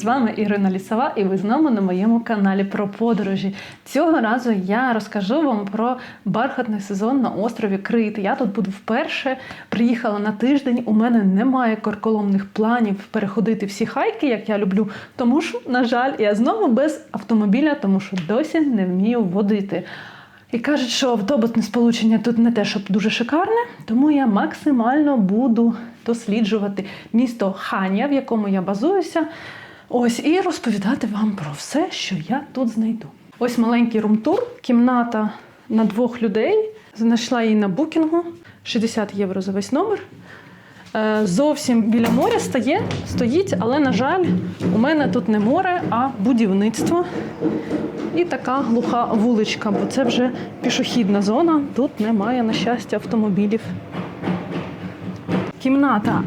З вами Ірина Лісова, і ви знову на моєму каналі про подорожі. Цього разу я розкажу вам про бархатний сезон на острові Крит. Я тут буду вперше. Приїхала на тиждень. У мене немає корколомних планів переходити всі хайки, як я люблю. Тому що, на жаль, я знову без автомобіля, тому що досі не вмію водити. І кажуть, що автобусне сполучення тут не те, щоб дуже шикарне, тому я максимально буду досліджувати місто Ханія, в якому я базуюся. Ось і розповідати вам про все, що я тут знайду. Ось маленький румтур, кімната на двох людей. Знайшла її на букінгу 60 євро за весь номер. Е, Зовсім біля моря стає, стоїть, але, на жаль, у мене тут не море, а будівництво. І така глуха вуличка, бо це вже пішохідна зона. Тут немає, на щастя, автомобілів. Кімната,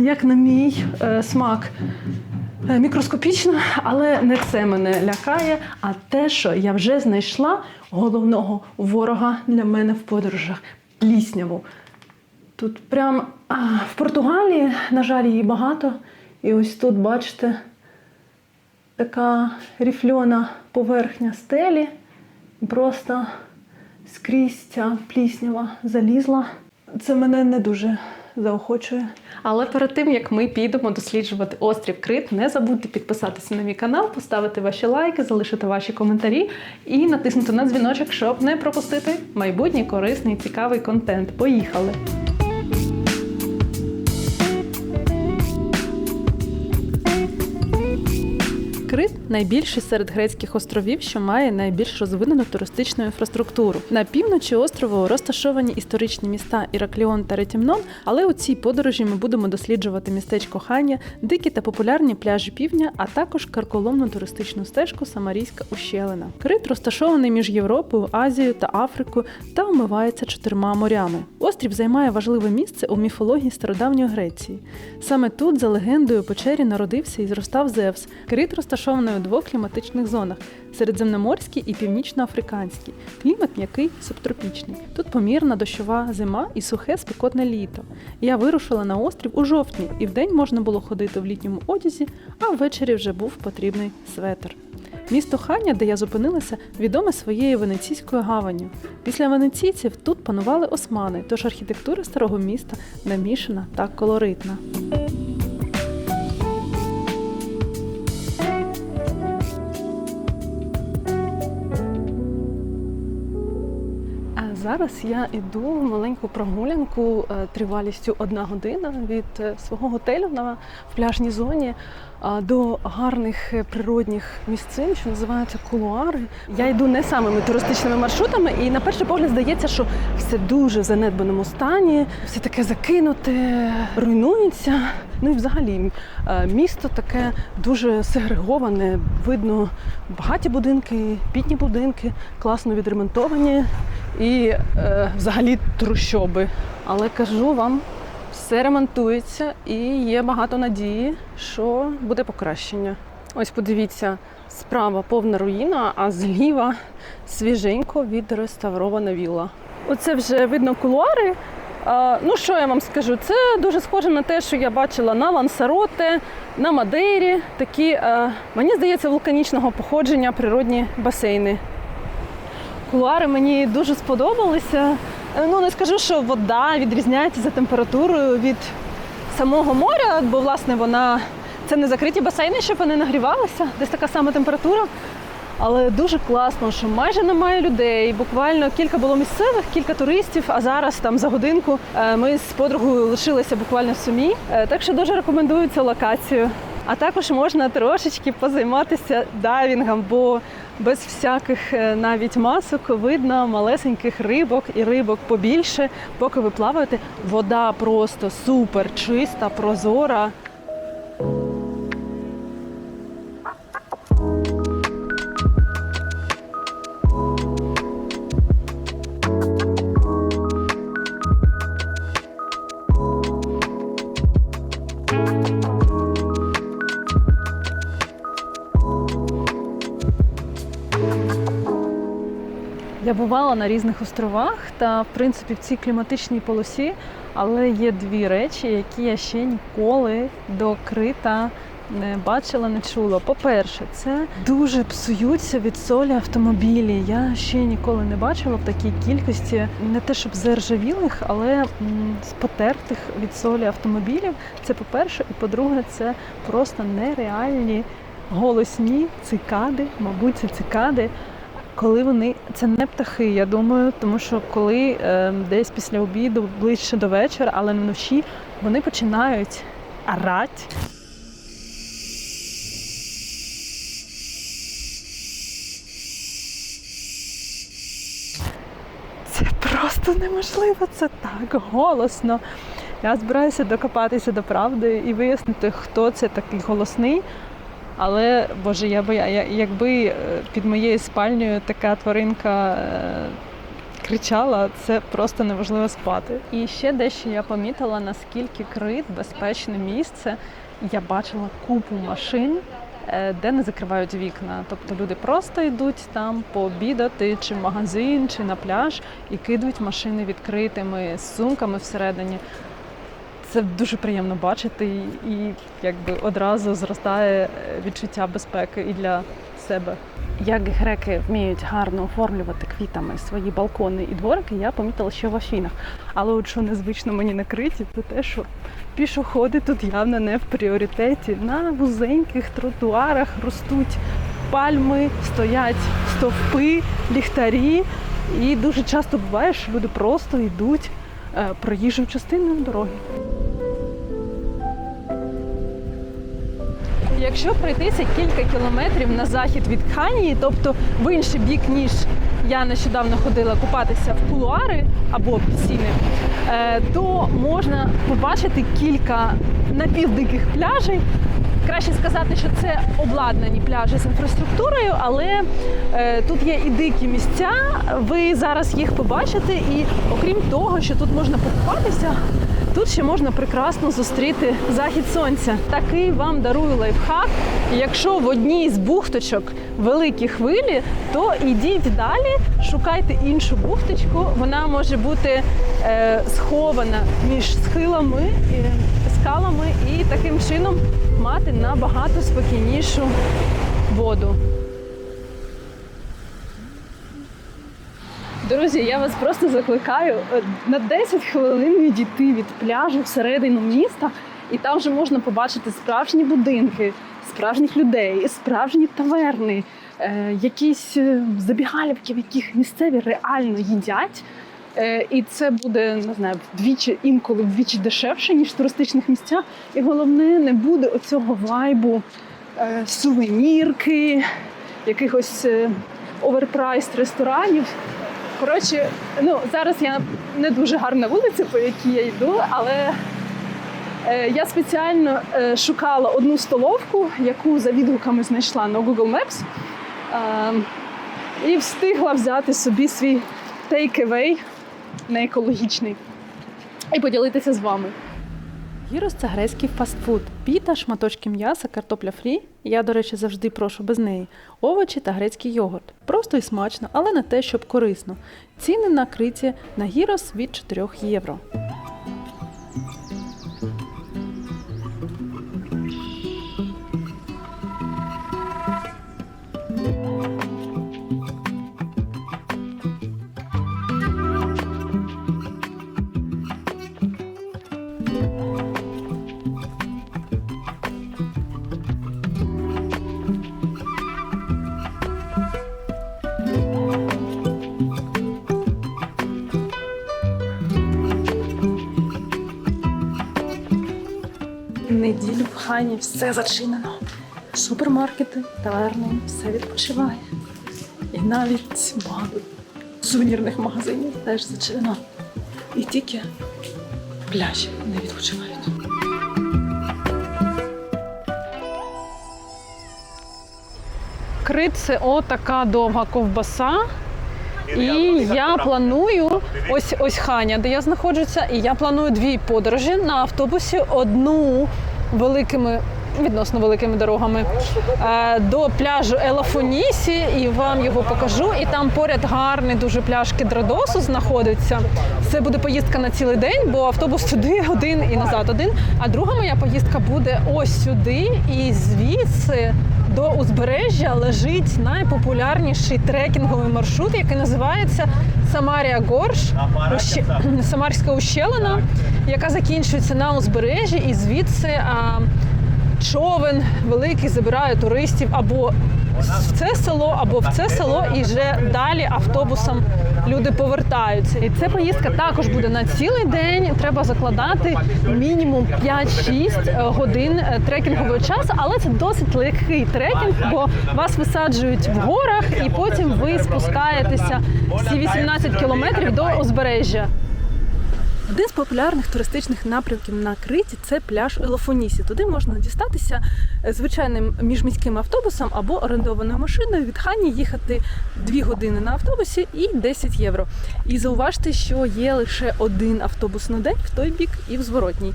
як на мій е, смак, е, мікроскопічна, але не це мене лякає, а те, що я вже знайшла головного ворога для мене в подорожах плісняву. Тут прям а, в Португалії, на жаль, її багато. І ось тут, бачите, така ріфльона поверхня стелі. Просто скрізь ця пліснява залізла. Це мене не дуже заохочує. Але перед тим як ми підемо досліджувати острів Крит, не забудьте підписатися на мій канал, поставити ваші лайки, залишити ваші коментарі і натиснути на дзвіночок, щоб не пропустити майбутній корисний цікавий контент. Поїхали! Крит найбільший серед грецьких островів, що має найбільш розвинену туристичну інфраструктуру. На півночі острову розташовані історичні міста Іракліон та Ретімнон, але у цій подорожі ми будемо досліджувати містечко Хання, дикі та популярні пляжі півдня, а також карколомну туристичну стежку Самарійська ущелина. Крит розташований між Європою, Азією та Африкою та омивається чотирма морями. Острів займає важливе місце у міфології стародавньої Греції. Саме тут, за легендою, печері народився і зростав Зевс. Крит розташований у двох кліматичних зонах середземноморській і північноафриканській. Клімат м'який субтропічний. Тут помірна дощова зима і сухе спекотне літо. Я вирушила на острів у жовтні, і вдень можна було ходити в літньому одязі, а ввечері вже був потрібний светр. Місто Ханя, де я зупинилася, відоме своєю венеційською гаванню. Після венеційців тут панували османи, тож архітектура старого міста намішана та колоритна. Зараз я йду в маленьку прогулянку е, тривалістю одна година від е, свого готелю на в пляжній зоні до гарних е, природних місцин, що називаються кулуари. Я йду не самими туристичними маршрутами, і на перший погляд здається, що все дуже в занедбаному стані, все таке закинуте, руйнується. Ну і взагалі місто таке дуже сегреговане. Видно багаті будинки, бідні будинки, класно відремонтовані і е, взагалі трущоби. Але кажу вам, все ремонтується і є багато надії, що буде покращення. Ось подивіться, справа повна руїна, а зліва свіженько відреставрована вілла. Оце вже видно кулуари. Ну що я вам скажу? Це дуже схоже на те, що я бачила на Лансароте, на Мадейрі. Такі, е, мені здається, вулканічного походження природні басейни. Кулуари мені дуже сподобалися. Е, Ну не скажу, що вода відрізняється за температурою від самого моря, бо власне вона це не закриті басейни, щоб вони нагрівалися, десь така сама температура. Але дуже класно, що майже немає людей. Буквально кілька було місцевих, кілька туристів. А зараз там за годинку е, ми з подругою лишилися буквально самі. Е, Так що дуже рекомендую цю локацію. А також можна трошечки позайматися дайвінгом, бо без всяких е, навіть масок видно малесеньких рибок і рибок побільше. Поки ви плаваєте, вода просто супер чиста, прозора. Я бувала на різних островах та, в принципі, в цій кліматичній полосі, але є дві речі, які я ще ніколи до Крита не бачила, не чула. По-перше, це дуже псуються від солі автомобілі. Я ще ніколи не бачила в такій кількості не те, щоб заржавілих, але з потертих від солі автомобілів. Це по-перше, і по-друге, це просто нереальні голосні цикади, мабуть, це цикади. Коли вони це не птахи, я думаю, тому що коли е, десь після обіду, ближче до вечора, але вночі, вони починають орати. Це просто неможливо, це так голосно. Я збираюся докопатися до правди і вияснити, хто це такий голосний. Але Боже, я боя, я- якби е, під моєю спальнею така тваринка е, кричала, це просто неможливо спати. І ще дещо я помітила, наскільки крит безпечне місце. Я бачила купу машин, е, де не закривають вікна. Тобто люди просто йдуть там пообідати, чи в магазин, чи на пляж, і кидають машини відкритими з сумками всередині. Це дуже приємно бачити, і, якби одразу зростає е, відчуття безпеки і для себе. Як греки вміють гарно оформлювати квітами свої балкони і дворики, я помітила ще в Афінах. Але от що незвично мені накриті, то те, що пішоходи тут явно не в пріоритеті. На вузеньких тротуарах ростуть пальми, стоять стовпи, ліхтарі. І дуже часто буває, що люди просто йдуть е, проїжджою частиною дороги. Якщо пройтися кілька кілометрів на захід від Ханії, тобто в інший бік, ніж я нещодавно ходила купатися в кулуари або пісіни, е, то можна побачити кілька напівдиких пляжей. Краще сказати, що це обладнані пляжі з інфраструктурою, але е, тут є і дикі місця. Ви зараз їх побачите, і окрім того, що тут можна покупатися, Тут ще можна прекрасно зустріти захід сонця. Такий вам дарую лайфхак. Якщо в одній з бухточок великі хвилі, то йдіть далі, шукайте іншу бухточку. Вона може бути е, схована між схилами, і скалами, і таким чином мати набагато спокійнішу воду. Друзі, я вас просто закликаю е, на 10 хвилин відійти від пляжу всередину міста, і там вже можна побачити справжні будинки, справжніх людей, справжні таверни, е, якісь е, забігалівки, в яких місцеві реально їдять. І це буде не знаю, вдвічі інколи вдвічі дешевше, ніж в туристичних місцях. І головне, не буде оцього вайбу сувенірки, якихось оверпрайс ресторанів. Коротше, ну зараз я не дуже гарна вулиця, по якій я йду, але е, я спеціально е, шукала одну столовку, яку за відгуками знайшла на Google Maps. Е, і встигла взяти собі свій take-away неекологічний і поділитися з вами. Гірос це грецький фастфуд. Піта, шматочки м'яса, картопля фрі. Я, до речі, завжди прошу без неї. Овочі та грецький йогурт. Просто і смачно, але не те, щоб корисно. Ціни накриті на гірос від 4 євро. Неділю все зачинено. Супермаркети, таверни, все відпочиває. І навіть багато сувенірних магазинів теж зачинено. І тільки пляжі не відпочивають. Крит це отака довга ковбаса. І я планую ось ось Ханя, де я знаходжуся, і я планую дві подорожі на автобусі. Одну великими відносно великими дорогами е, до пляжу Елафонісі, і вам його покажу. І там поряд гарний дуже пляж Кедрадосу знаходиться. Це буде поїздка на цілий день, бо автобус туди один і назад один. А друга моя поїздка буде ось сюди, і звідси до узбережжя лежить найпопулярніший трекінговий маршрут, який називається Самарія Горш, Самарська ущелина, яка закінчується на узбережжі, і звідси а, човен великий забирає туристів або в це село, або в це село, і вже далі автобусом люди повертаються. І ця поїздка також буде на цілий день. Треба закладати мінімум 5-6 годин е, трекінгового часу, але це досить легкий трекінг, бо вас висаджують в горах, і потім ви спускаєтеся всі 18 кілометрів до узбережжя. Один з популярних туристичних напрямків на Криті це пляж Елофонісі. Туди можна дістатися е, звичайним міжміським автобусом або орендованою машиною. Від Хані їхати 2 години на автобусі і 10 євро. І зауважте, що є лише один автобус на день в той бік і в зворотній.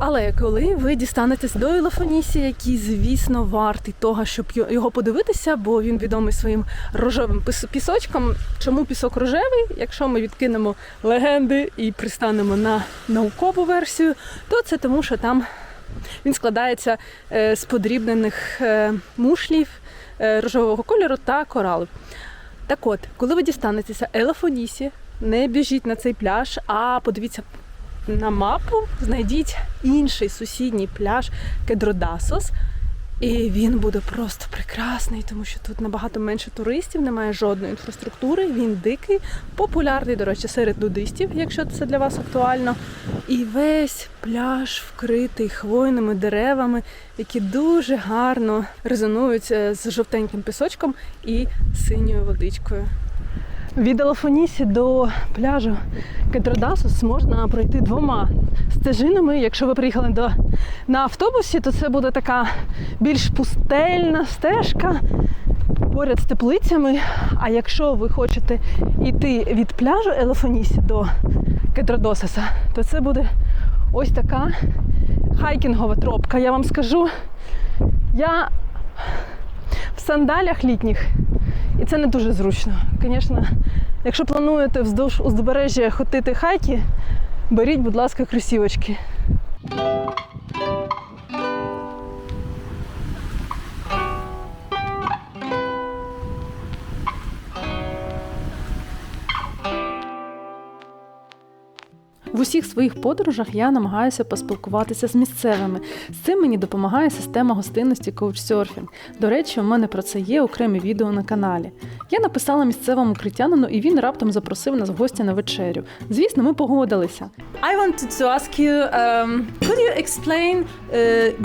Але коли ви дістанетесь до Елофонісі, який, звісно, вартий того, щоб його подивитися, бо він відомий своїм рожевим піс- пісочком. Чому пісок рожевий? Якщо ми відкинемо легенди і пристанемо на наукову версію, то це тому, що там він складається е, з подрібнених е, мушлів е, рожевого кольору та коралів. Так от, коли ви дістанетеся Елафонісі, не біжіть на цей пляж, а подивіться на мапу, знайдіть інший сусідній пляж Кедродасос. І він буде просто прекрасний, тому що тут набагато менше туристів, немає жодної інфраструктури. Він дикий, популярний, до речі, серед нудистів, якщо це для вас актуально. І весь пляж вкритий хвойними деревами, які дуже гарно резонують е, з жовтеньким пісочком і синьою водичкою. Від Елафонісі до пляжу Кедродасус можна пройти двома стежинами. Якщо ви приїхали до, на автобусі, то це буде така більш пустельна стежка поряд з теплицями. А якщо ви хочете йти від пляжу Елафонісі до Кедродосиса, то це буде ось така хайкінгова тропка. Я вам скажу, я в сандалях літніх. І це не дуже зручно. Звісно, якщо плануєте вздовж узбережжя ходити хайки, беріть, будь ласка, кросівочки. Усіх своїх подорожах я намагаюся поспілкуватися з місцевими. З цим мені допомагає система гостинності Couchsurfing. До речі, у мене про це є окремі відео на каналі. Я написала місцевому критянину, і він раптом запросив нас в гості на вечерю. Звісно, ми погодилися. I wanted to ask you, um, could you explain uh,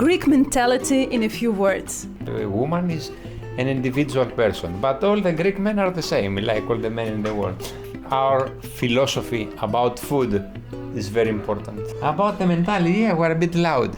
Greek mentality in a few words? A woman is an individual person, but all the Greek men are the same, like all the men in the world. Our philosophy about food is very important. About the mentality, yeah, we're a bit loud.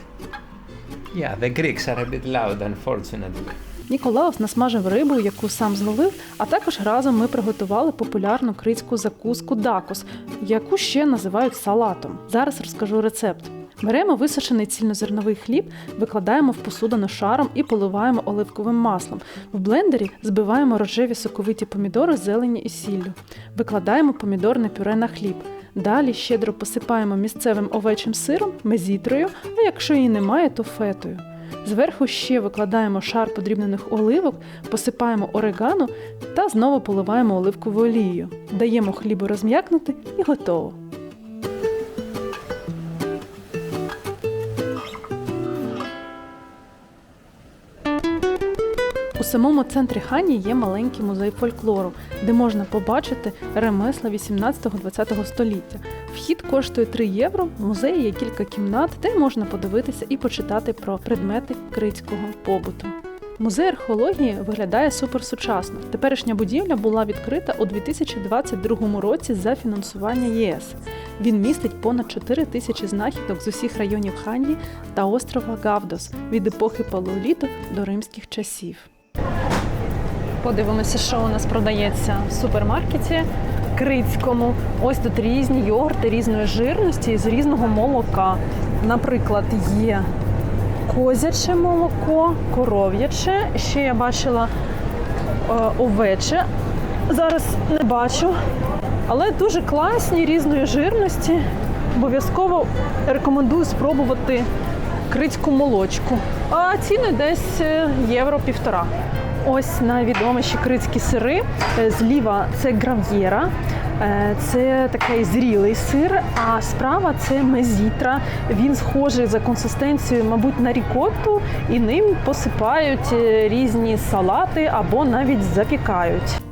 Yeah, the Greeks are a bit loud, unfortunately. Ніколаус насмажив рибу, яку сам зловив, а також разом ми приготували популярну критську закуску дакос, яку ще називають салатом. Зараз розкажу рецепт. Беремо висушений цільнозерновий хліб, викладаємо в посудину шаром і поливаємо оливковим маслом. В блендері збиваємо рожеві соковиті помідори, зелені і сіллю. Викладаємо помідорне пюре на хліб. Далі щедро посипаємо місцевим овечим сиром, мезітрою, а якщо її немає, то фетою. Зверху ще викладаємо шар подрібнених оливок, посипаємо орегано та знову поливаємо оливковою олією. Даємо хлібу розм'якнути і готово. Самому центрі Хані є маленький музей фольклору, де можна побачити ремесла 18-20 століття. Вхід коштує 3 євро. В музеї є кілька кімнат, де можна подивитися і почитати про предмети критського побуту. Музей археології виглядає суперсучасно. Теперішня будівля була відкрита у 2022 році за фінансування ЄС. Він містить понад 4 тисячі знахідок з усіх районів Ханії та острова Гавдос від епохи палеоліту до римських часів. Подивимося, що у нас продається в супермаркеті критському. Ось тут різні йогурти різної жирності з різного молока. Наприклад, є козяче молоко, коров'яче. Ще я бачила е, овече. Зараз не бачу. Але дуже класні різної жирності. Обов'язково рекомендую спробувати крицьку молочку. А ціни десь е, євро півтора. Ось найвідоміші крицькі сири. Е, Зліва це грав'єра, е, це такий зрілий сир, а справа це мезітра. Він схожий за консистенцією, мабуть, на рікотту, і ним посипають е, різні салати або навіть запікають.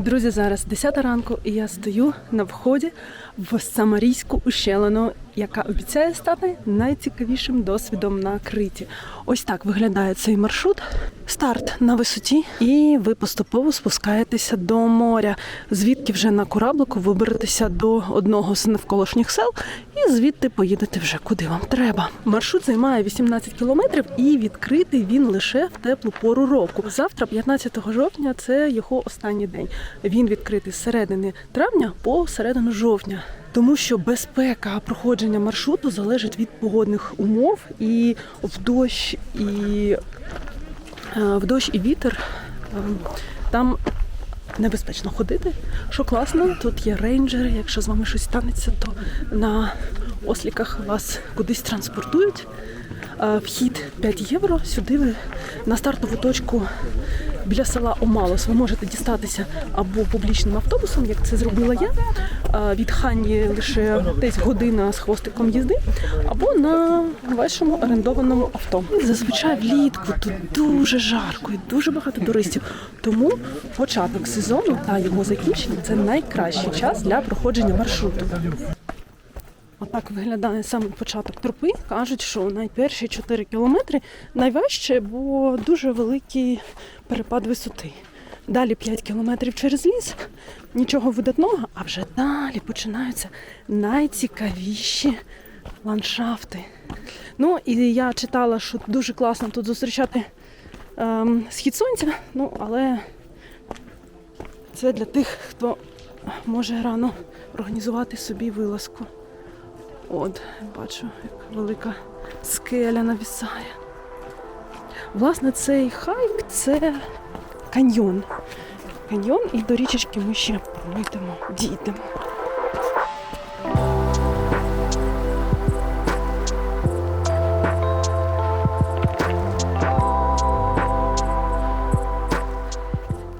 Друзі, зараз 10 ранку, і я стою на вході в Самарійську ущелину, яка обіцяє стати найцікавішим досвідом на Криті. Ось так виглядає цей маршрут. Старт на висоті, і ви поступово спускаєтеся до моря, звідки вже на кораблику виберетеся до одного з навколишніх сел, і звідти поїдете вже куди вам треба. Маршрут займає 18 кілометрів, і відкритий він лише в теплу пору року. Завтра, 15 жовтня, це його останній день. Він відкритий з середини травня по середину жовтня. Тому що безпека проходження маршруту залежить від погодних умов і в дощ і е, в дощ і вітер е, там небезпечно ходити. Що класно, тут є рейнджери. Якщо з вами щось станеться, то на осліках вас кудись транспортують. Е, Вхід 5 євро. Сюди ви на стартову точку біля села Омалос ви можете дістатися або публічним автобусом, як це зробила я. Е, Від Хані лише десь година з хвостиком їзди, або на вашому орендованому авто. Зазвичай влітку тут дуже жарко і дуже багато туристів. Тому початок сезону та його закінчення це найкращий час для проходження маршруту. Отак виглядає саме початок тропи. Кажуть, що найперші 4 кілометри найважче, бо дуже великий перепад висоти. Далі 5 кілометрів через ліс, нічого видатного, а вже далі починаються найцікавіші ландшафти. Ну і я читала, що дуже класно тут зустрічати ем, схід сонця, ну але це для тих, хто може рано організувати собі вилазку. От, бачу, як велика скеля навісає. Власне, цей хайк це каньйон. Каньйон і до річечки ми ще пройдемо, дійдемо.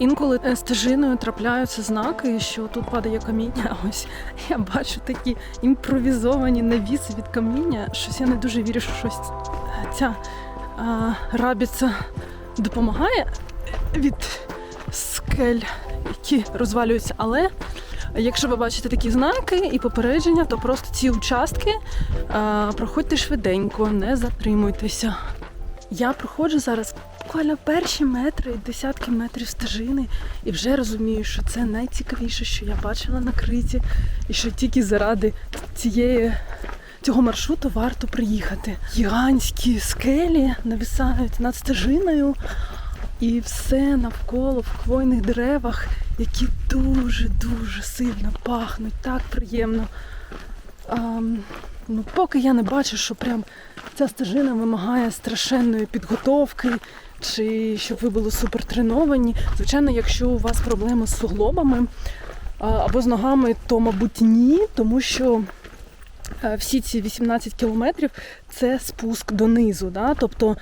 Інколи стежиною трапляються знаки, що тут падає каміння. Ось я бачу такі імпровізовані навіси від каміння. Щось я не дуже вірю, що щось ця а, рабіця допомагає від скель, які розвалюються. Але якщо ви бачите такі знаки і попередження, то просто ці участки а, проходьте швиденько, не затримуйтеся. Я проходжу зараз буквально перші метри, десятки метрів стежини, і вже розумію, що це найцікавіше, що я бачила на криті, і що тільки заради цієї. Цього маршруту варто приїхати. Гігантські скелі нависають над стежиною, і все навколо в хвойних деревах, які дуже-дуже сильно пахнуть, так приємно. А, ну, поки я не бачу, що прям ця стежина вимагає страшенної підготовки, чи щоб ви були супертреновані. Звичайно, якщо у вас проблеми з суглобами або з ногами, то, мабуть, ні, тому що е, всі ці 18 кілометрів це спуск донизу. Да? Тобто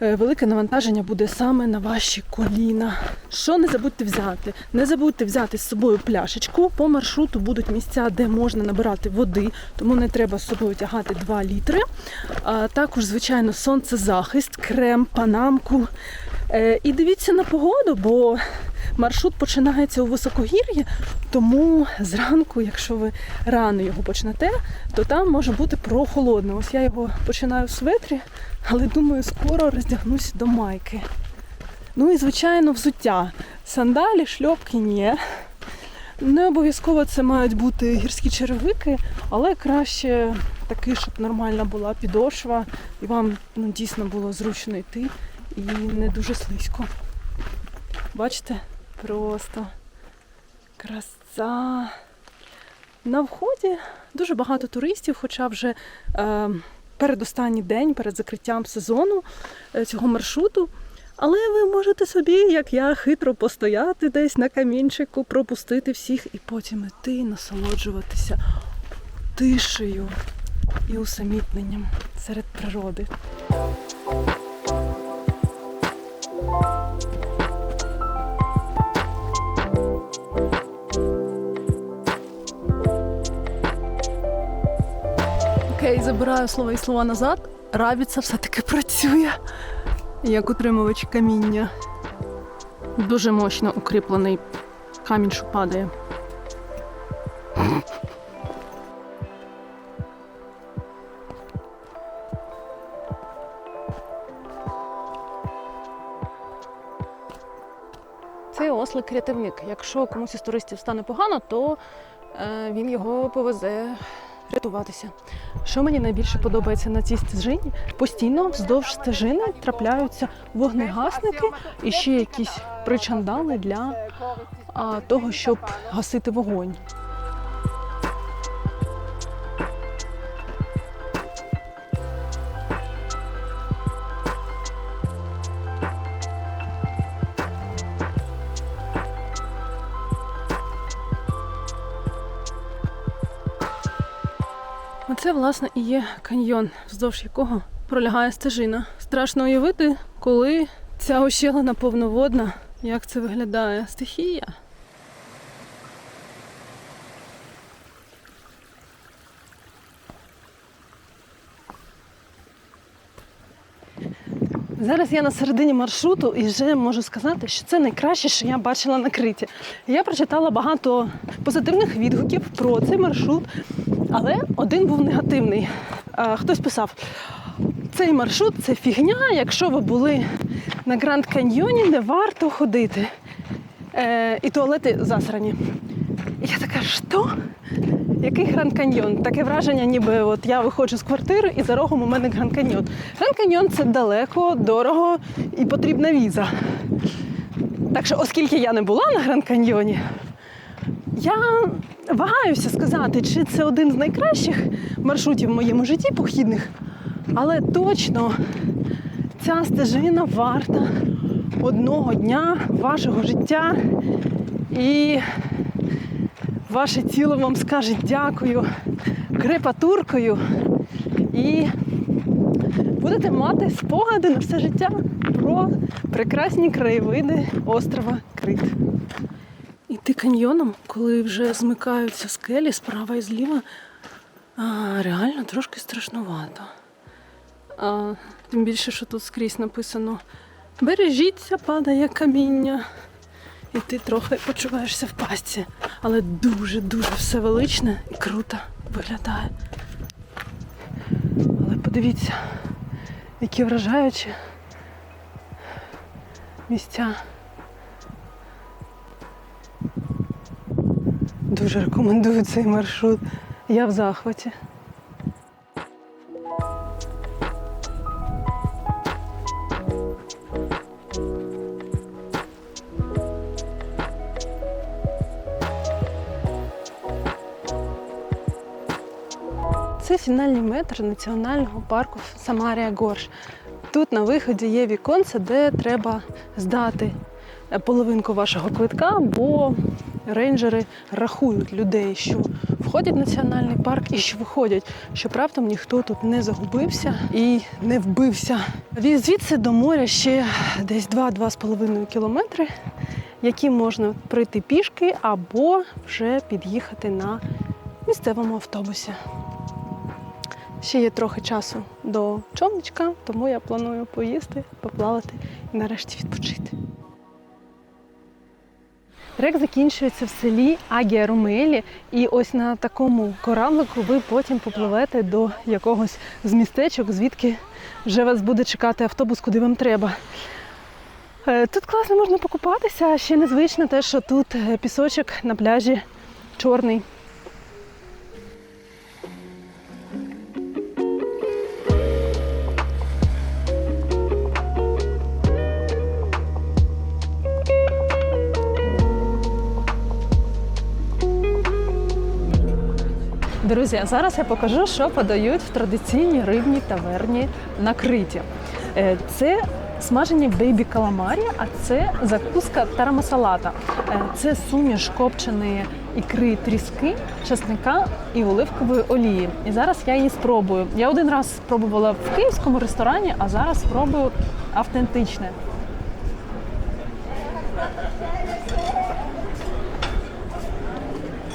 велике навантаження буде саме на ваші коліна. Що не забудьте взяти? Не забудьте взяти з собою пляшечку. По маршруту будуть місця, де можна набирати води, тому не треба з собою тягати 2 літри. А також, звичайно, сонцезахист, крем, панамку. Е, І дивіться на погоду, бо маршрут починається у високогір'ї, тому зранку, якщо ви рано його почнете, то там може бути прохолодно. Ось я його починаю в светрі, але думаю, скоро роздягнусь до майки. Ну і звичайно, взуття. Сандалі, шльопки ні. Не обов'язково це мають бути гірські черевики, але краще таки, щоб нормальна була підошва, і вам ну, дійсно було зручно йти і не дуже слизько. Бачите? Просто краса. На вході дуже багато туристів, хоча вже е, передостанній день перед закриттям сезону е, цього маршруту. Але ви можете собі, як я, хитро постояти десь на камінчику, пропустити всіх і потім іти, насолоджуватися тишею і усамітненням серед природи. Окей, забираю слова і слова назад. Рабіца все-таки працює як утримувач каміння. Дуже мощно укріплений камінь, що падає. Цей ослик рятівник. Якщо комусь із туристів стане погано, то е, він його повезе рятуватися. Що мені найбільше подобається на цій стежині? Постійно вздовж стежини трапляються вогнегасники і ще якісь причандали для а, того, щоб гасити вогонь. Оце, власне, і є каньйон, вздовж якого пролягає стежина. Страшно уявити, коли ця ущелина повноводна, як це виглядає. Стихія. Зараз я на середині маршруту і вже можу сказати, що це найкраще, що я бачила на Криті. Я прочитала багато позитивних відгуків про цей маршрут, але один був негативний. Хтось писав: цей маршрут це фігня. Якщо ви були на Гранд Каньйоні, не варто ходити. Е, і туалети засрані. І я така, що? Який Гранд Каньйон? Таке враження, ніби от я виходжу з квартири і за рогом у мене Гранд Каньйон. Гранд Каньйон це далеко, дорого і потрібна віза. Так що, оскільки я не була на Гранд Каньйоні, я вагаюся сказати, чи це один з найкращих маршрутів в моєму житті похідних, але точно ця стежина варта одного дня вашого життя. І ваше тіло вам скаже дякую крепатуркою і будете мати спогади на все життя про прекрасні краєвиди острова Крит. Іти каньйоном, коли вже змикаються скелі справа і зліва, а, реально трошки страшнувато. А, тим більше, що тут скрізь написано Бережіться, падає каміння. І ти трохи почуваєшся в пастці. Але дуже-дуже все величне і круто виглядає. Але подивіться, які вражаючі місця. Дуже рекомендую цей маршрут. Я в захваті. Фінальний метр національного парку Самарія Горш. Тут на виході є віконце, де треба здати е, половинку вашого квитка, бо рейнджери рахують людей, що входять в національний парк і що виходять, щоб раптом ніхто тут не загубився і не вбився. Від звідси до моря ще десь 2-2,5 кілометри, які можна пройти пішки або вже під'їхати на місцевому автобусі. Ще є трохи часу до човничка, тому я планую поїсти, поплавати і нарешті відпочити. Трек закінчується в селі Агія Румелі, і ось на такому кораблику ви потім попливете до якогось з містечок, звідки вже вас буде чекати автобус, куди вам треба. Е, Тут класно можна покупатися. Ще незвично те, що тут е, пісочок на пляжі чорний. Друзі, а зараз я покажу, що подають в традиційній рибній таверні на Криті. Е, Це смажені бейбі каламарі, а це закуска тарамасалата. Е, Це суміш копченої ікри тріски, чесника і оливкової олії. І зараз я її спробую. Я один раз спробувала в київському ресторані, а зараз спробую автентичне.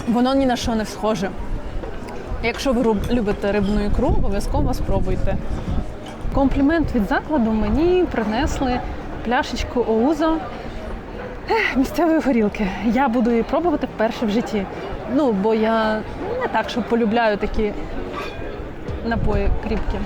Воно ні на що не схоже. Якщо ви любите рибну ікру, обов'язково спробуйте. Комплімент від закладу мені принесли пляшечку Оузо місцевої горілки. Я буду її пробувати вперше в житті. Ну, бо я не так, що полюбляю такі напої кріпкі.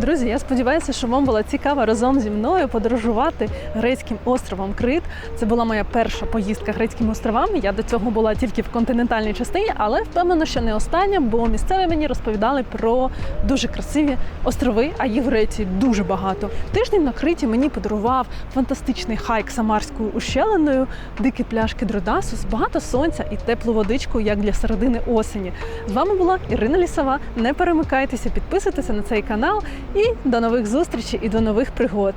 Друзі, я сподіваюся, що вам було цікаво разом зі мною подорожувати грецьким островом Крит. Це була моя перша поїздка грецькими островами. Я до цього була тільки в континентальній частині, але впевнена, що не остання, бо місцеві мені розповідали про дуже красиві острови, а їх в Греції дуже багато. Тиждень на Криті мені подарував фантастичний хайк Самарською ущелиною, дикий пляж Кедродасус, багато сонця і теплу водичку, як для середини осені. З вами була Ірина Лісова. Не перемикайтеся, підписуйтеся на цей канал і до нових зустрічей і до нових пригод.